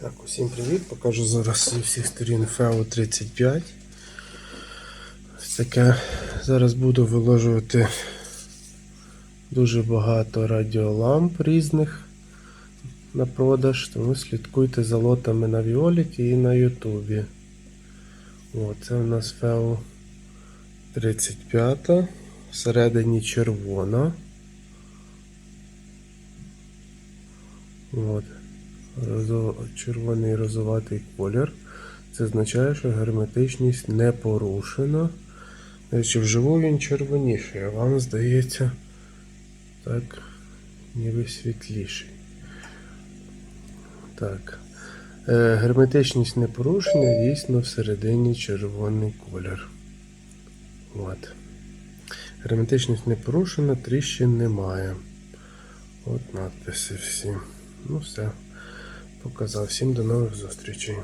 Так, усім привіт. Покажу зараз зі всіх сторін FEO 35. Ось таке. Зараз буду виложувати дуже багато радіоламп різних на продаж, тому слідкуйте за лотами на Віоліті і на Ютубі. О, це у нас FEO 35. Всередині червона. От. Червоний розоватий колір. Це означає, що герметичність не порушена. Речі, вживу він червоніший, а вам здається так, ніби світліший. Так. Е, герметичність не порушена, дійсно всередині червоний колір. От. Герметичність не порушена, тріщин немає. От надписи всі. Ну все. Показав. Всім до нових зустрічей.